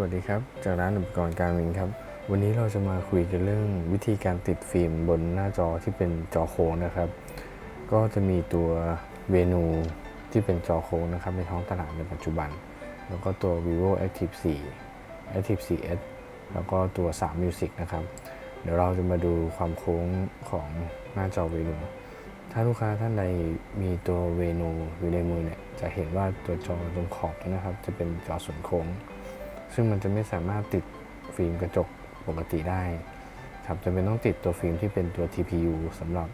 วัสดีครับ จากร้านอุปกรณ์การมินครับ วันนี้เราจะมาคุยกันเรื่องวิธีการติดฟิล์มบนหน้าจอที่เป็นจอโค้งนะครับ ก็จะมีตัวเวนูที่เป็นจอโค้งนะครับในท้องตลาดในปัจจุบัน แล้วก็ตัว vivo active 4 active 4s แล้วก็ตัว 3 music นะครับ เดี๋ยวเราจะมาดูความโค้งของหน้าจอเวนูถ้าลูกค้าท่านใดมีตัวเวนูอยู่ในมือเนี่ยจะเห็นว่าตัวจอตรงขอบนะครับ จะเป็นจอส่วนโค้ง ซึ่งมันจะไม่สามารถติดฟิล์มกระจกปกติได้ครับจะเป็นต้องติดตัวฟิล์มที่เป็นตัว TPU สำหรับ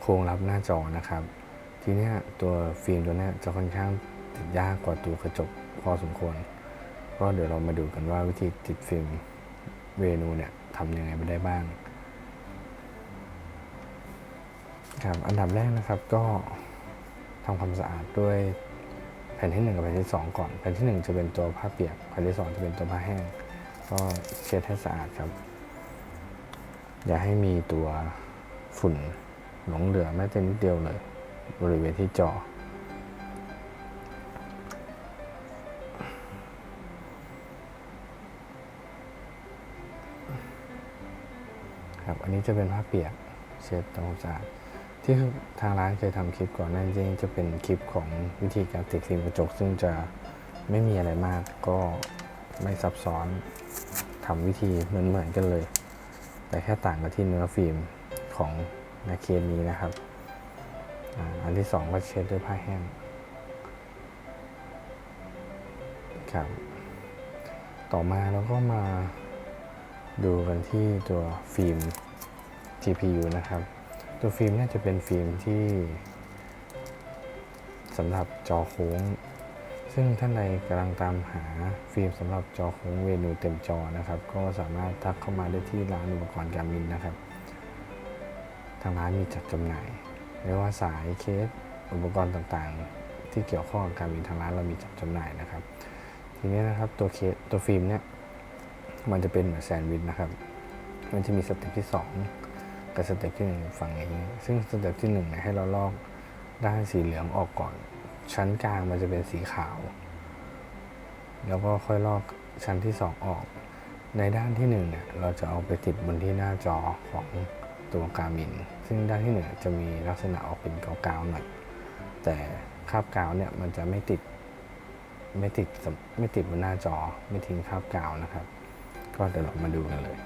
โครงรับหน้าจอนะครับ ทีเนี้ยตัวฟิล์มตัวนี้จะค่อนข้างติดยากกว่าตัวกระจกพอสมควร ก็เดี๋ยวเรามาดูกันว่าวิธีติดฟิล์มเวนูเนี่ยทำยังไงไปได้บ้างครับอันดับแรกนะครับก็ทำความสะอาดด้วย แผ่นที่ 1 กับแผ่นที่ 2 ก่อน แผ่นที่ 1 จะเป็นตัวผ้าเปียก แผ่นที่ 2 จะเป็นตัวผ้าแห้ง ก็เช็ดให้สะอาดครับ อย่าให้มีตัวฝุ่นหลงเหลือแม้แต่นิดเดียวเลย บริเวณที่จอครับ อันนี้จะเป็นผ้าเปียกเช็ดทำความสะอาด ที่ทางร้านเคยทำคลิปก่อนน้านี้จะเป็นคลิปของวิธีการติดฟิล์มกระจก ซึ่งจะไม่มีอะไรมากก็ไม่ซับซ้อนทำวิธีเหมือนๆกันเลย แต่แค่ต่างกันที่เนื้อฟิล์มของนาเคสนี้นะครับอาอันที่สองก็เช็ดด้วยผ้าแห้งครับต่อมาเราก็มาดูกันที่ตัวฟิล์ม GPU นะครับ ตัวฟิล์มนี่ยจะเป็นฟิล์มที่สำหรับจอโค้ง ซึ่งท่านใดกำลังตามหาฟิล์มสำหรับจอโค้งเวนูเต็มจอนะครับ ก็สามารถทักเข้ามาได้ที่ร้านอุปกรณ์การมินนะครับ ทางร้านมีจัดจำหน่ายไม่ว่าสายเคสอุปกรณ์ต่างๆ ที่เกี่ยวข้องกับการบินทางร้านเรามีจัดจำหน่ายนะครับ ทีนี้นะครับตัวเคสตัวฟิล์มเนี่ยมันจะเป็นเหมือนแซนด์วิชนะครับ มันจะมีสเต็ปที่ 2 กับสเต็ปที่1ฝั่งนี้ ซึ่งสเต็ปที่1เนี่ยให้เราลอกด้านสีเหลืองออกก่อน ชั้นกลางมันจะเป็นสีขาว แล้วก็ค่อยลอกชั้นที่2ออก ในด้านที่1เนี่ยเราจะเอาไปติดบนที่หน้าจอของตัวการมิน ซึ่งด้านที่หนึ่งจะมีลักษณะออกเป็นกาวๆหน่อย แต่คราบกาวเนี่ยมันจะไม่ติดไม่ติดไม่ติดบนหน้าจอไม่ทิ้งคราบกาวนะครับ ก็เดี๋ยวเรามาดูกันเลย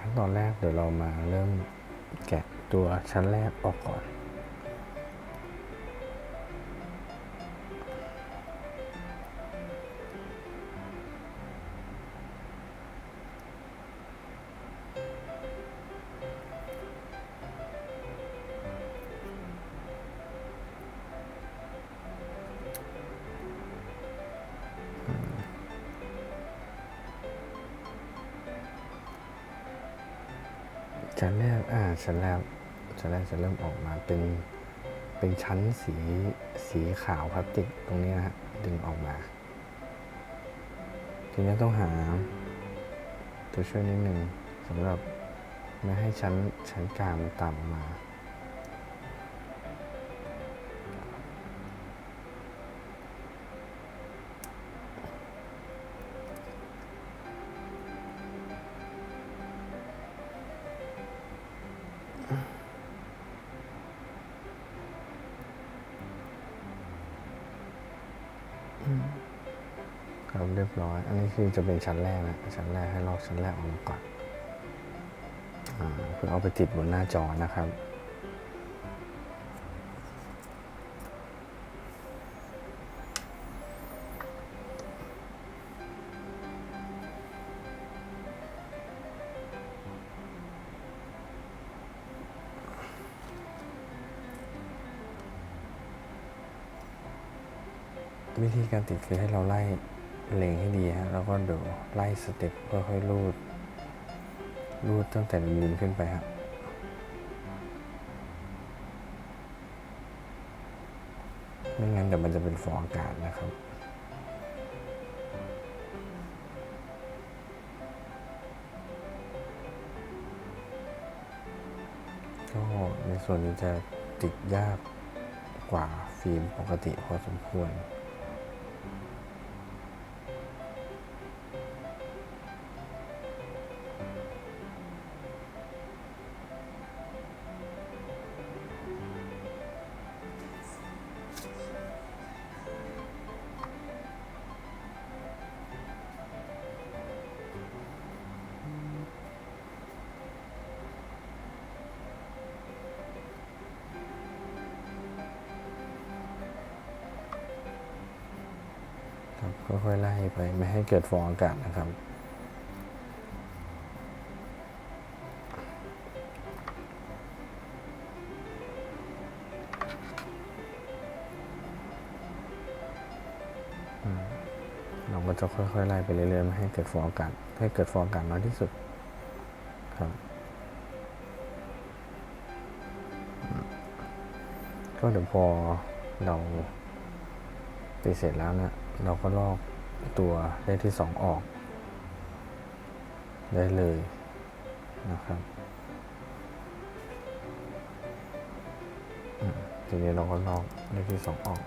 ขั้นตอนแรกเดี๋ยวเรามาเริ่มแกะตัวชั้นแรกออกก่อน ชั้นแรกอ่าชั้นแรกชั้นแรกจะเริ่มออกมาเป็นเป็นชั้นสีสีขาวพลาสติกตรงนี้นะฮะดึงออกมา ทีนี้ต้องหาตัวช่วยนิดนึงสำหรับไม่ให้ชั้นชั้นกลางต่ำมา ครับเรียบร้อย อันนี้คือจะเป็นชั้นแรกนะชั้นแรกให้ลอกชั้นแรกออกมาก่อนอเพื่อเอาไปติดบนหน้าจอนะครับ วิธีการติดคือให้เราไล่เลงให้ดีฮะแล้วก็เดี๋ยวไล่สเต็ปค่อยๆรูดรูดตั้งแต่ยืนขึ้นไปฮะไม่งั้นเดี๋ยวมันจะเป็นฟองอากาศนะครับก็ในส่วนนี้จะติดยากกว่าฟิล์มปกติพอสมควร ค่อยๆไล่ไปไม่ให้เกิดฟองอากาศนะครับเราก็จะค่อยๆไล่ไปเรื่อยๆไม่ให้เกิดฟองอากาศให้เกิดฟองอากาศน้อยที่สุดครับก็เดี๋ยวพอเราตีเสร็จแล้วเนี่ย เราก็ลอกตัวเลขที่สองออก ได้เลยนะครับทีนี้เราก็ลอกเลขที่สองออก